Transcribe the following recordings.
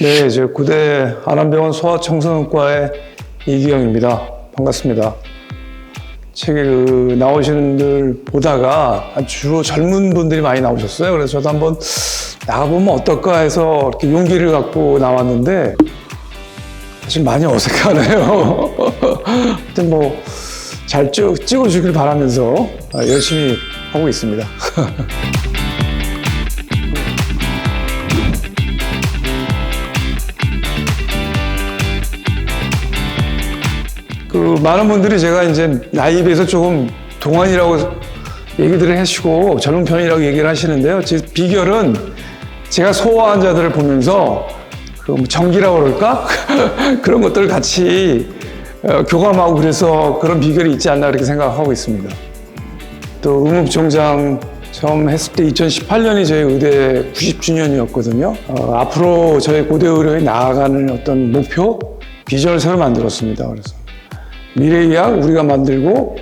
네, 저 구대 안암병원 소아청소년과의 이기영입니다. 반갑습니다. 책에 그 나오시는 분들 보다가 주로 젊은 분들이 많이 나오셨어요. 그래서 저도 한번 나가보면 어떨까 해서 이렇게 용기를 갖고 나왔는데 사실 많이 어색하네요. 하여튼 뭐 잘 찍어주길 바라면서 열심히 하고 있습니다. 그 많은 분들이 제가 이제 나이에 비해서 조금 동안이라고 얘기들을 하시고 젊은 편이라고 얘기를 하시는데요. 제 비결은 제가 소아 환자들을 보면서 그뭐 전기라고 그럴까? 그런 것들을 같이 어, 교감하고 그래서 그런 비결이 있지 않나 그렇게 생각하고 있습니다. 또 의무부총장 처음 했을 때 2018년이 저희 의대 90주년이었거든요. 어, 앞으로 저희 고대 의료에 나아가는 어떤 목표, 비전을 새로 만들었습니다. 그래서 미래의학 우리가 만들고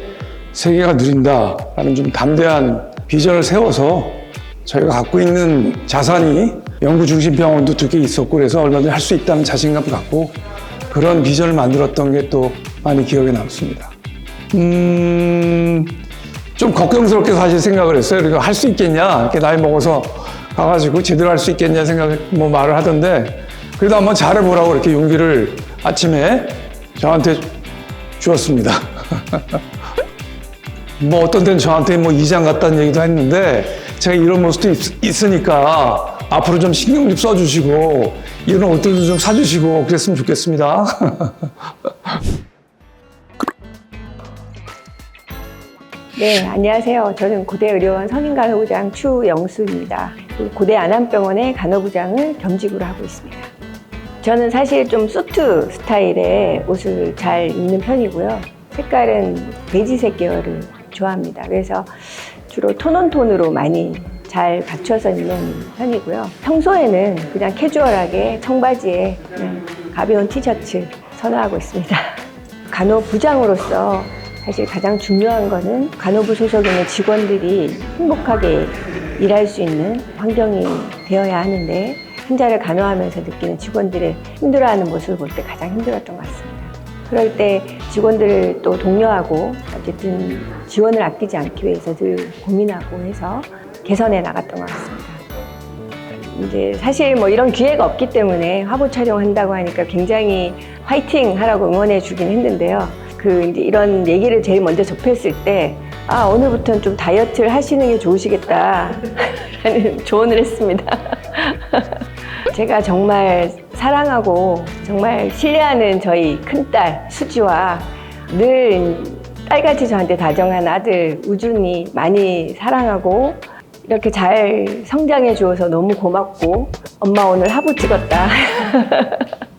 세계가 누린다라는 좀 담대한 비전을 세워서 저희가 갖고 있는 자산이 연구 중심 병원도 두 개 있었고 그래서 얼마든지 할 수 있다는 자신감 갖고 그런 비전을 만들었던 게 또 많이 기억에 남습니다. 음, 좀 걱정스럽게 사실 생각을 했어요. 그리고 할 수 있겠냐? 이렇게 나이 먹어서 가가지고 제대로 할 수 있겠냐 생각, 뭐 말을 하던데 그래도 한번 잘해보라고 이렇게 용기를 아침에 저한테 주었습니다. 뭐 어떤 데는 저한테 뭐 이장 같다는 얘기도 했는데 제가 이런 모습도 있, 으니까 앞으로 좀 신경 좀 써주시고 이런 옷들도 좀 사주시고 그랬으면 좋겠습니다. 네, 안녕하세요. 저는 고대의료원 성인간호부장 추영수입니다. 그 고대 안암병원의 간호부장을 겸직으로 하고 있습니다. 저는 사실 좀 수트 스타일의 옷을 잘 입는 편이고요. 색깔은 베이지색 계열을 좋아합니다. 그래서 주로 톤온톤으로 많이 잘 갖춰서 입는 편이고요. 평소에는 그냥 캐주얼하게 청바지에 그냥 가벼운 티셔츠 선호하고 있습니다. 간호부장으로서 사실 가장 중요한 거는 간호부 소속에 있는 직원들이 행복하게 일할 수 있는 환경이 되어야 하는데 환자를 간호하면서 느끼는 직원들의 힘들어하는 모습을 볼 때 가장 힘들었던 것 같습니다. 그럴 때 직원들을 또 독려하고 어쨌든 지원을 아끼지 않기 위해서 늘 고민하고 해서 개선해 나갔던 것 같습니다. 이제 사실 뭐 이런 기회가 없기 때문에 화보 촬영한다고 하니까 굉장히 화이팅 하라고 응원해 주긴 했는데요. 그 이제 이런 얘기를 제일 먼저 접했을 때 아, 오늘부터는 좀 다이어트를 하시는 게 좋으시겠다. 라는 조언을 했습니다. 제가 정말 사랑하고 정말 신뢰하는 저희 큰딸 수지와 늘 딸같이 저한테 다정한 아들 우준이 많이 사랑하고 이렇게 잘 성장해 주어서 너무 고맙고 엄마 오늘 하부 찍었다.